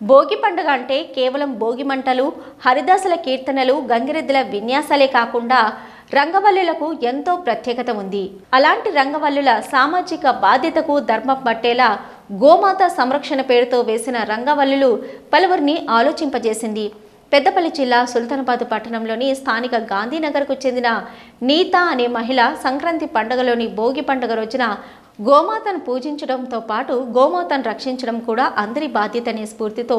భోగి పండుగ అంటే కేవలం భోగి మంటలు హరిదాసుల కీర్తనలు గంగిరెద్దుల విన్యాసాలే కాకుండా రంగవల్లులకు ఎంతో ప్రత్యేకత ఉంది. అలాంటి రంగవల్లుల సామాజిక బాధ్యతకు ధర్మం పట్టేలా గోమాత సంరక్షణ పేరుతో వేసిన రంగవల్లులు పలువురిని ఆలోచింపజేసింది. పెద్దపల్లి జిల్లా సుల్తానాబాద్ పట్టణంలోని స్థానిక గాంధీనగర్కు చెందిన నీత అనే మహిళ సంక్రాంతి పండుగలోని భోగి పండుగ రోజున గోమాతను పూజించడంతో పాటు గోమాతను రక్షించడం కూడా అందరి బాధ్యతనే స్ఫూర్తితో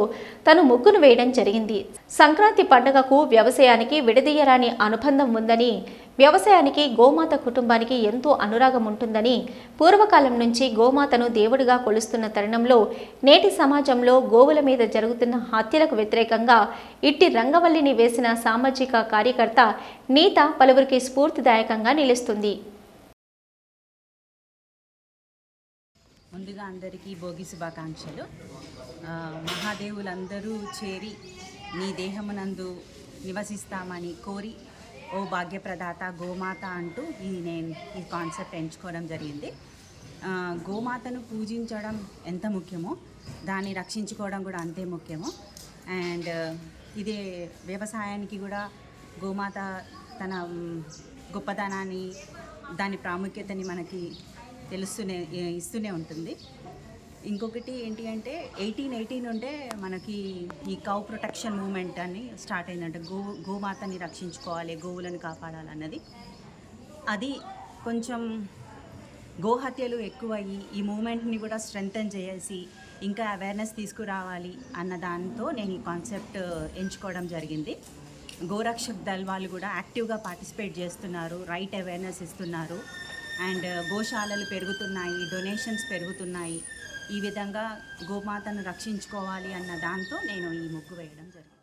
తను ముగ్గును వేయడం జరిగింది. సంక్రాంతి పండుగకు వ్యవసాయానికి విడదీయరాని అనుబంధం ఉందని వ్యవసాయానికి గోమాత కుటుంబానికి ఎంతో అనురాగం ఉంటుందని పూర్వకాలం నుంచి గోమాతను దేవుడిగా కొలుస్తున్న తరుణంలో నేటి సమాజంలో గోవుల మీద జరుగుతున్న హత్యలకు వ్యతిరేకంగా ఇట్టి రంగవల్లిని వేసిన సామాజిక కార్యకర్త నీత పలువురికి స్ఫూర్తిదాయకంగా నిలుస్తుంది. ముందుగా అందరికీ భోగి శుభాకాంక్షలు. మహాదేవులందరూ చేరి నీ దేహమునందు నివసిస్తామని కోరి ఓ భాగ్యప్రదాత గోమాత అంటూ ఈ నేను ఈ కాన్సెప్ట్ ఎంచుకోవడం జరిగింది. గోమాతను పూజించడం ఎంత ముఖ్యమో దాన్ని రక్షించుకోవడం కూడా అంతే ముఖ్యము. అండ్ ఇదే వ్యవసాయానికి కూడా గోమాత తన గొప్పతనాన్ని దాని ప్రాముఖ్యతని మనకి తెలుస్తూనే ఇస్తూనే ఉంటుంది. ఇంకొకటి ఏంటి అంటే ఎయిటీన్ ఎయిటీన్ ఉంటే మనకి ఈ కౌ ప్రొటెక్షన్ మూమెంట్ అని స్టార్ట్ అయిందంటే గో గోమాతని రక్షించుకోవాలి గోవులను కాపాడాలన్నది. అది కొంచెం గోహత్యలు ఎక్కువయ్యి ఈ మూమెంట్ని కూడా స్ట్రెంగ్తన్ చేసి ఇంకా అవేర్నెస్ తీసుకురావాలి అన్న దాంతో నేను ఈ కాన్సెప్ట్ ఎంచుకోవడం జరిగింది. గోరక్షక్ దళ్ వాళ్ళు కూడా యాక్టివ్గా పార్టిసిపేట్ చేస్తున్నారు రైట్ అవేర్నెస్ ఇస్తున్నారు. అండ్ గోశాలలు పెరుగుతున్నాయి డొనేషన్స్ పెరుగుతున్నాయి. ఈ విధంగా గోమాతను రక్షించుకోవాలి అన్న దాంతో నేను ఈ ముగ్గు వేయడం జరిగింది.